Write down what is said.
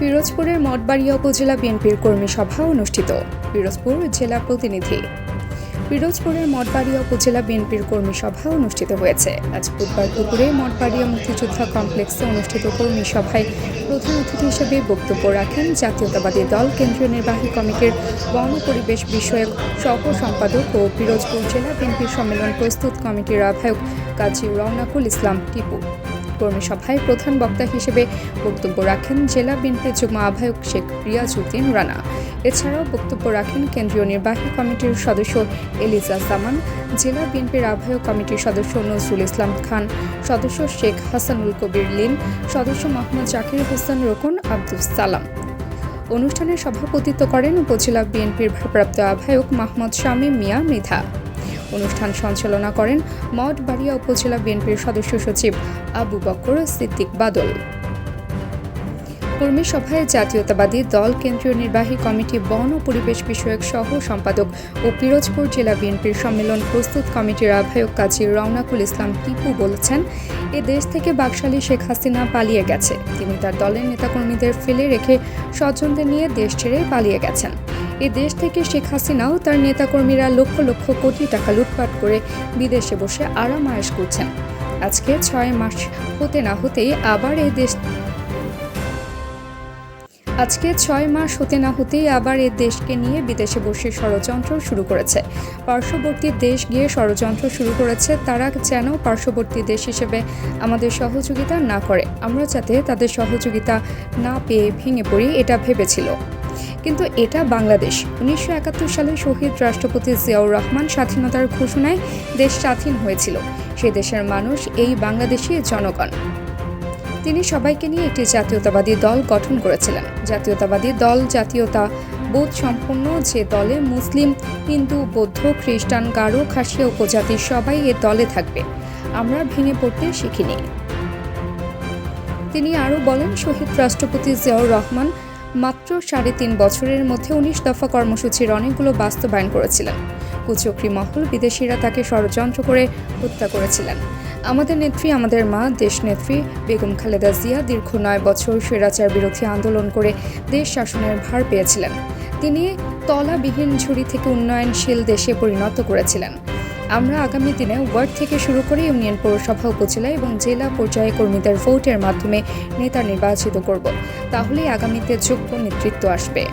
পিরোজপুরের মঠবাড়িয়া উপজেলা বিএনপির কর্মী সভা অনুষ্ঠিত। পিরোজপুর জেলা প্রতিনিধি। পিরোজপুরের মঠবাড়িয়া উপজেলা বিএনপির কর্মী সভা অনুষ্ঠিত হয়েছে। আজ বুধবার দুপুরে মঠবাড়িয়া মুক্তিযোদ্ধা কমপ্লেক্সে অনুষ্ঠিত কর্মী সভায় প্রধান অতিথি হিসেবে বক্তব্য রাখেন জাতীয়তাবাদী দল, কেন্দ্রীয় নির্বাহী কমিটির বন পরিবেশ বিষয়ক সহ সম্পাদক ও পিরোজপুর জেলা বিএনপির সম্মেলন প্রস্তুত কমিটির আহ্বায়ক কাজী রওনাকুল ইসলাম টিপু। কর্মী সভায় প্রধান বক্তা হিসেবে বক্তব্য রাখেন জেলা বিএনপির যুগ্ম আহ্বায়ক শেখ রিয়াজউদ্দিন রানা। এছাড়াও বক্তব্য রাখেন কেন্দ্রীয় নির্বাহী কমিটির সদস্য এলিজা জামান জেলা বিএনপির আহ্বায়ক কমিটির সদস্য নজরুল ইসলাম খান, সদস্য শেখ হাসানুল কবির লিন, সদস্য মোহাম্মদ জাকির হোসেন রোকন আব্দুল সালাম। অনুষ্ঠানে সভাপতিত্ব করেন উপজেলা বিএনপির ভারপ্রাপ্ত আহ্বায়ক মাহমুদ শামীম মিয়া মৃধা। অনুষ্ঠান সঞ্চালনা করেন মঠবাড়িয়া উপজেলা বিএনপির সদস্য সচিব আবু বকর সিদ্দিক বাদল। কর্মী সভায় জাতীয়তাবাদী দল কেন্দ্রীয় নির্বাহী কমিটি বন ও পরিবেশ বিষয়ক সহ সম্পাদক ও পিরোজপুর জেলা বিএনপির সম্মেলন প্রস্তুত কমিটির আহ্বায়ক কাজী রওনাকুল ইসলাম টিপু বলেছেন, এ দেশ থেকে বাকশালী শেখ হাসিনা পালিয়ে গেছে। তিনি তার দলের নেতাকর্মীদের ফেলে রেখে স্বজনদের নিয়ে দেশ ছেড়ে পালিয়ে গেছেন। এ দেশ থেকে শেখ হাসিনাও তার নেতাকর্মীরা লক্ষ লক্ষ কোটি টাকা লুটপাট করে বিদেশে বসে আরাম আয়েশ করছেন। আজকে ছয় মাস হতে না হতেই আবার এই দেশ আজকে ছয় মাস হতে না হতেই আবার এ দেশকে নিয়ে বিদেশে বসে ষড়যন্ত্র শুরু করেছে। পার্শ্ববর্তী দেশ গিয়ে ষড়যন্ত্র শুরু করেছে, তারা যেন পার্শ্ববর্তী দেশ হিসেবে আমাদের সহযোগিতা না করে। আমরা যাতে তাদের সহযোগিতা না পেয়ে ভেঙে পড়ি, এটা ভেবেছিল। কিন্তু এটা বাংলাদেশ। উনিশশো একাত্তর সালে শহীদ রাষ্ট্রপতি জিয়াউর রহমান স্বাধীনতার ঘোষণায় দেশ স্বাধীন হয়েছিল। সে দেশের মানুষ, এই বাংলাদেশি জনগণ। তিনি সবাইকে নিয়ে একটি জাতীয়তাবাদী দল গঠন করেছিলেন। জাতীয়তাবাদী দল জাতীয়তা বোধ সম্পন্ন যে দলে মুসলিম, হিন্দু, বৌদ্ধ, খ্রিস্টান, গারো খাসিয়া উপজাতি সবাই এ দলে থাকবে। আমরা ভেঙে পড়তে শিখিনি। তিনি আরও বলেন, শহীদ রাষ্ট্রপতি জিয়াউর রহমান মাত্র সাড়ে তিন বছরের মধ্যে উনিশ দফা কর্মসূচির অনেকগুলো বাস্তবায়ন করেছিলেন। কুচক্রি মহল বিদেশিরা তাকে ষড়যন্ত্র করে হত্যা করেছিলেন। আমাদের নেত্রী, আমাদের মা দেশনেত্রী বেগম খালেদা জিয়া দীর্ঘ নয় বছর স্বৈরাচার বিরোধী আন্দোলন করে দেশ শাসনের ভার পেয়েছিলেন। তিনি তলাবিহীন ঝুড়ি থেকে উন্নয়নশীল দেশে পরিণত করেছিলেন। আমরা আগামী দিনে ওয়ার্ড থেকে শুরু করে ইউনিয়ন পৌরসভা, উপজেলা এবং জেলা পর্যায়ে কর্মীদের ভোটের মাধ্যমে নেতা নির্বাচিত করব। তাহলে আগামীতে যোগ্য নেতৃত্ব আসবে।